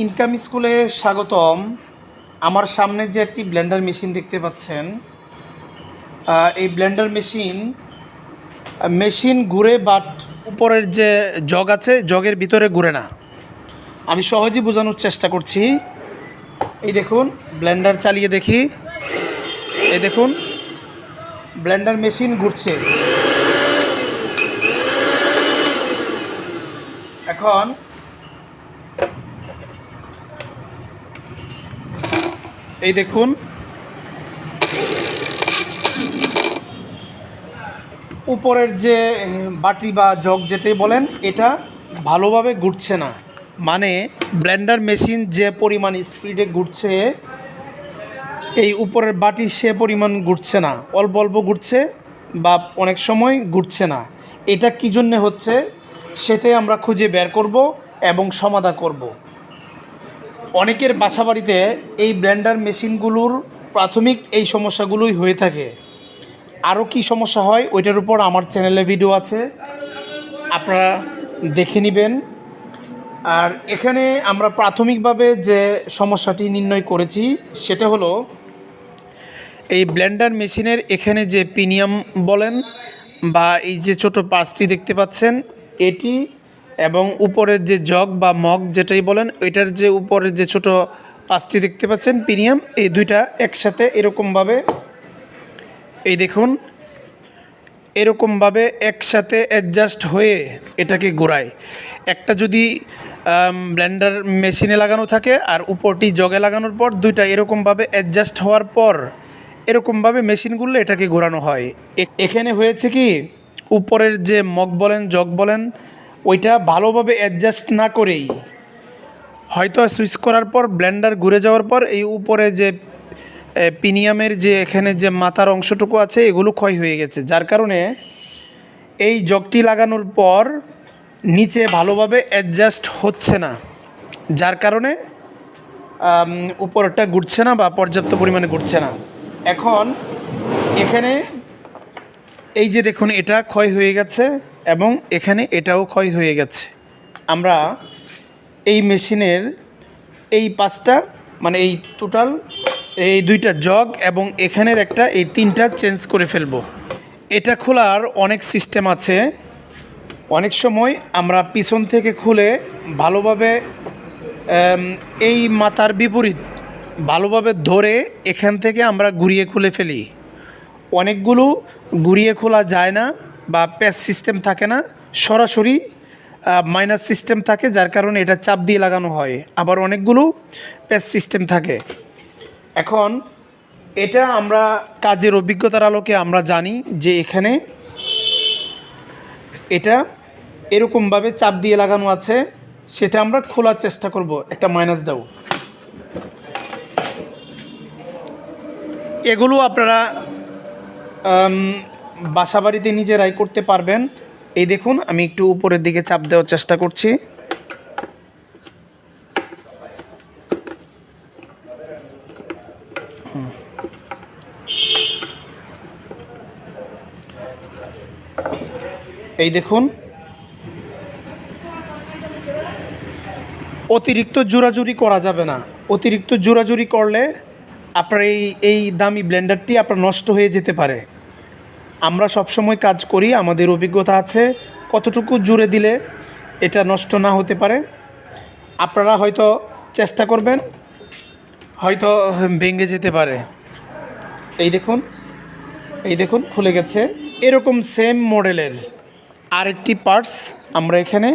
Income স্কুলে স্বাগতম। আমার সামনে যে একটি ব্লেন্ডার মেশিন দেখতে পাচ্ছেন এই ব্লেন্ডার মেশিন মেশিন ঘুরে বাট উপরের যে জগ আছে, জগের ভিতরে ঘুরে না। আমি সহজেই বোঝানোর চেষ্টা করছি। এই দেখুন, ব্লেন্ডার চালিয়ে দেখি। এই দেখুন, ব্লেন্ডার মেশিন ঘুরছে। এখন এই দেখুন। উপরের যে বাটি বা জগ যেটাই বলেন, এটা ভালোভাবে ঘুরছে না। মানে ব্লেন্ডার মেশিন যে পরিমাণ স্পিডে ঘুরছে, এই উপরের বাটি সে পরিমাণ ঘুরছে না। অল্প অল্প ঘুরছে বা অনেক সময় ঘুরছে না। এটা কী জন্যে হচ্ছে, সেটাই আমরা খুঁজে বের করব এবং সমাধা করব। অনেকের বাসাবাড়িতে এই ব্লেন্ডার মেশিনগুলোর প্রাথমিক এই সমস্যাগুলোই হয়ে থাকে। আরও কি সমস্যা হয় ওইটার উপর আমার চ্যানেলে ভিডিও আছে। আপনারা দেখে নেবেন। আর এখানে আমরা প্রাথমিকভাবে যে সমস্যাটি নির্ণয় করেছি, সেটা হলো এই ব্লেন্ডার মেশিনের এখানে যে পিনিয়াম বলেন বা এই যে ছোট পার্সটি দেখতে পাচ্ছেন, এটি এবং উপরের যে জগ বা মগ যেটাই বলেন, ওইটার যে উপরের যে ছোট পাঁচটি দেখতে পাচ্ছেন প্রিমিয়াম এই দুইটা একসাথে এরকমভাবে, এই দেখুন, এরকমভাবে একসাথে অ্যাডজাস্ট হয়ে এটাকে ঘোরায়। একটা যদি ব্লেন্ডার মেশিনে লাগানো থাকে আর উপরটি জগে লাগানোর পর দুইটা এরকমভাবে অ্যাডজাস্ট হওয়ার পর এরকমভাবে মেশিনগুলো এটাকে ঘোরানো হয়। এখানে হয়েছে কি, উপরের যে মগ বলেন, জগ বলেন ওইটা ভালোভাবে অ্যাডজাস্ট না করেই। হয়তো সুইচ করার পর ব্লেন্ডার ঘুরে যাওয়ার পর এই উপরে যে পিনিয়ামের যে এখানে যে মাথার অংশটুকু আছে, এগুলো ক্ষয় হয়ে গেছে। যার কারণে এই জগটি লাগানোর পর নিচে ভালোভাবে অ্যাডজাস্ট হচ্ছে না। যার কারণে উপরটা ঘুরছে না বা পর্যাপ্ত পরিমাণে ঘুরছে না। এখন এখানে এই যে দেখুন, এটা ক্ষয় হয়ে গেছে। এবং এখানে এটাও ক্ষয় হয়ে গেছে। আমরা এই মেশিনের এই পাঁচটা মানে এই টোটাল এই দুইটা জগ এবং এখানের একটা এই তিনটা চেঞ্জ করে ফেলব। এটা খোলার অনেক সিস্টেম আছে। অনেক সময় আমরা পিছন থেকে খুলে ভালোভাবে এই মাথার বিপরীত ভালোভাবে ধরে এখান থেকে আমরা ঘুরিয়ে খুলে ফেলি। অনেকগুলো ঘুরিয়ে খোলা যায় না। বা প্যাচ সিস্টেম থাকে না, সরাসরি মাইনাস সিস্টেম থাকে, যার কারণে এটা চাপ দিয়ে লাগানো হয়। আবার অনেকগুলো প্যাচ সিস্টেম থাকে। এখন, এটা আমরা কাজের অভিজ্ঞতার আলোকে আমরা জানি যে এখানে এটা এরকমভাবে চাপ দিয়ে লাগানো আছে, সেটা আমরা খোলার চেষ্টা করব। একটা মাইনাস দাও। এগুলো আপনারা বাসাবাড়িতে নিজেরাই করতে পারবেন। এই দেখুন, আমি একটু উপরের দিকে চাপ দেওয়ার চেষ্টা করছি। এই দেখুন। অতিরিক্ত জোরাজুরি করা যাবে না। অতিরিক্ত জোরাজুরি করলে আপনার এই এই দামি ব্লেন্ডারটি আপনার নষ্ট হয়ে যেতে পারে। আমরা সবসময় কাজ করি, আমাদের অভিজ্ঞতা আছে, কতটুকু জুড়ে দিলে এটা নষ্ট না হতে পারে। আপনারা হয়তো চেষ্টা করবেন, হয়তো ভেঙে যেতে পারে। এই দেখুন এই দেখুন, খুলে গেছে। এরকম সেম মডেলের আরেকটি পার্টস আমরা এখানে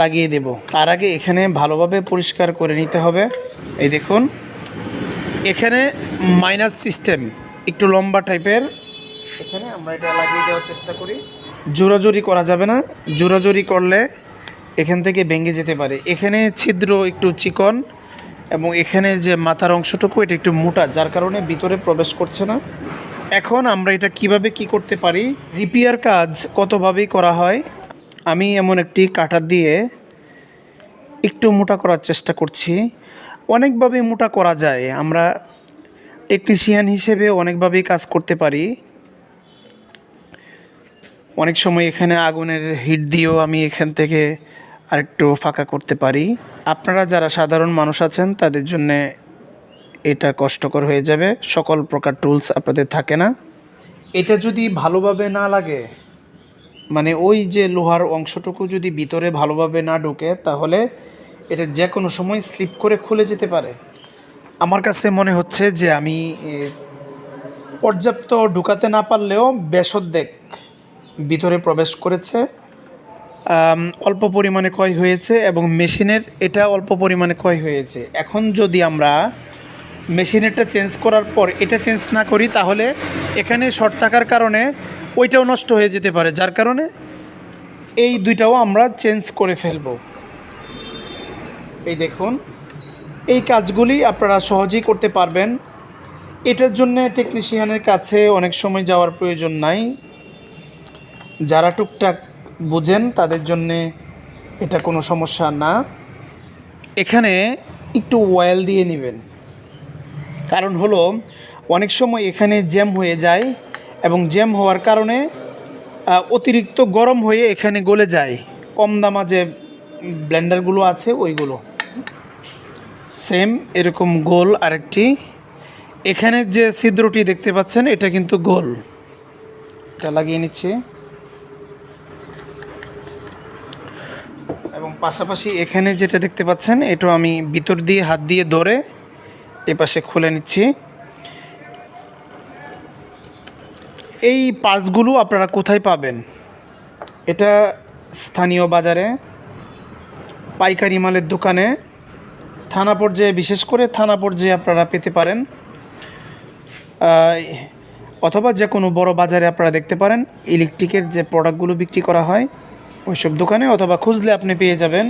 লাগিয়ে দেব। তার আগে এখানে ভালোভাবে পরিষ্কার করে নিতে হবে। এই দেখুন, এখানে মাইনাস সিস্টেম একটু লম্বা টাইপের এখানে আমরা এটা লাগিয়ে দেওয়ার চেষ্টা করি। জোরাজোরি করা যাবে না। জোরাজোরি করলে এখান থেকে ভেঙে যেতে পারে। এখানে ছিদ্র একটু চিকন এবং এখানে যে মাথার অংশটুকু, এটা একটু মোটা, যার কারণে ভিতরে প্রবেশ করছে না। এখন আমরা এটা কীভাবে কি করতে পারি? রিপেয়ার কাজ কতভাবেই করা হয়? আমি এমন একটি কাটার দিয়ে একটু মোটা করার চেষ্টা করছি। অনেকভাবে মোটা করা যায়। আমরা টেকনিশিয়ান হিসেবে অনেকভাবেই কাজ করতে পারি। অনেক সময় এখানে আগুনের হিট দিয়েও আমি এখান থেকে আরেকটু ফাঁকা করতে পারি। আপনারা যারা সাধারণ মানুষ আছেন, তাদের জন্যে এটা কষ্টকর হয়ে যাবে। সকল প্রকার টুলস আপনাদের থাকে না। এটা যদি ভালোভাবে না লাগে মানে ওই যে লোহার অংশটুকু যদি ভিতরে ভালোভাবে না ঢোকে, তাহলে এটা যে কোনো সময় স্লিপ করে খুলে যেতে পারে। আমার কাছে মনে হচ্ছে যে আমি পর্যাপ্ত ঢুকাতে না পারলেও বেশদ্দেক ভিতরে প্রবেশ করেছে। অল্প পরিমাণে ক্ষয় হয়েছে এবং মেশিনের, এটা অল্প পরিমাণে ক্ষয় হয়েছে। এখন যদি আমরা মেশিনেরটা চেঞ্জ করার পর এটা চেঞ্জ না করি, তাহলে এখানে শর্ট থাকার কারণে ওইটাও নষ্ট হয়ে যেতে পারে। যার কারণে এই দুইটাও আমরা চেঞ্জ করে ফেলব। এই দেখুন, এই কাজগুলি আপনারা সহজেই করতে পারবেন। এটার জন্য টেকনিশিয়ানের কাছে অনেক সময় যাওয়ার প্রয়োজন নাই। যারা টুকটাক বুঝেন, তাদের জন্যে এটা কোনো সমস্যা না। এখানে একটু অয়েল দিয়ে নেবেন। কারণ হলো, অনেক সময় এখানে জ্যাম হয়ে যায় এবং জ্যাম হওয়ার কারণে অতিরিক্ত গরম হয়ে এখানে গলে যায়। কম দামা যে ব্লেন্ডারগুলো আছে, ওইগুলো। সেম এরকম গোল আরেকটি। এখানে যে ছিদ্রটি দেখতে পাচ্ছেন, এটা কিন্তু গোল। এটা লাগিয়ে নিচ্ছি। পাশাপাশি এখানে যেটা দেখতে পাচ্ছেন, এটা আমি ভিতর দিয়ে হাত দিয়ে ধরে এ পাশে খুলে নিচ্ছি। এই পার্টসগুলো আপনারা কোথায় পাবেন? এটা স্থানীয় বাজারে, পাইকারি মালের দোকানে, থানা পর্যায়ে, বিশেষ করে থানা পর্যায়ে আপনারা পেতে পারেন। অথবা যে কোনো বড় বাজারে আপনারা দেখতে পারেন, ইলেকট্রিকের যে প্রোডাক্টগুলো বিক্রি করা হয় ওইসব দোকানে অথবা খুঁজলে আপনি পেয়ে যাবেন।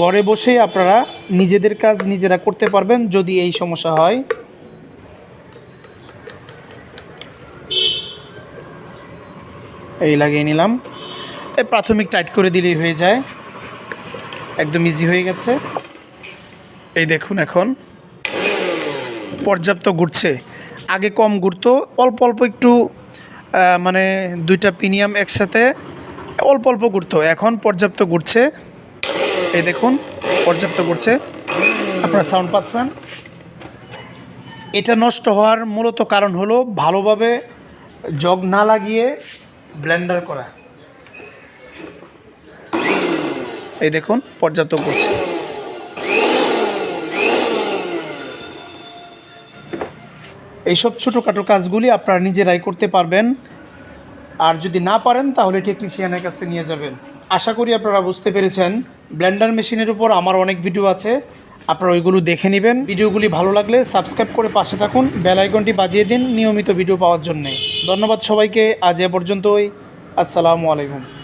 ঘরে বসেই আপনারা নিজেদের কাজ নিজেরা করতে পারবেন যদি এই সমস্যা হয়। এই লাগিয়ে নিলাম। প্রাথমিক টাইট করে দিলেই হয়ে যায়। একদম ইজি হয়ে গেছে। এই দেখুন এখন। পর্যাপ্ত ঘুরছে। আগে কম ঘুরতো। অল্প অল্প একটু মানে দুইটা প্রিমিয়াম একসাথে অল্প অল্প ঘুরতো এখন পর্যাপ্ত ঘুরছে। এই দেখুন, পর্যাপ্ত ঘুরছে। আপনারা সাউন্ড পাচ্ছেন? এটা নষ্ট হওয়ার মূলত কারণ হলো ভালোভাবে জগ না লাগিয়ে ব্লেন্ডার করা। এই দেখুন, পর্যাপ্ত ঘুরছে। এইসব ছোটোখাটো কাজগুলি আপনারা নিজেরাই করতে পারবেন। আর যদি না পারেন, তাহলে টেকনিশিয়ানের কাছে নিয়ে যাবেন। আশা করি আপনারা বুঝতে পেরেছেন। ব্লেন্ডার মেশিনের উপর আমার অনেক ভিডিও আছে। আপনারা ওইগুলো দেখে নেবেন। ভিডিওগুলি ভালো লাগলে সাবস্ক্রাইব করে পাশে থাকুন। বেলাইকনটি বাজিয়ে দিন নিয়মিত ভিডিও পাওয়ার জন্যে। ধন্যবাদ সবাইকে। আজ এ পর্যন্তই। আসসালামু আলাইকুম।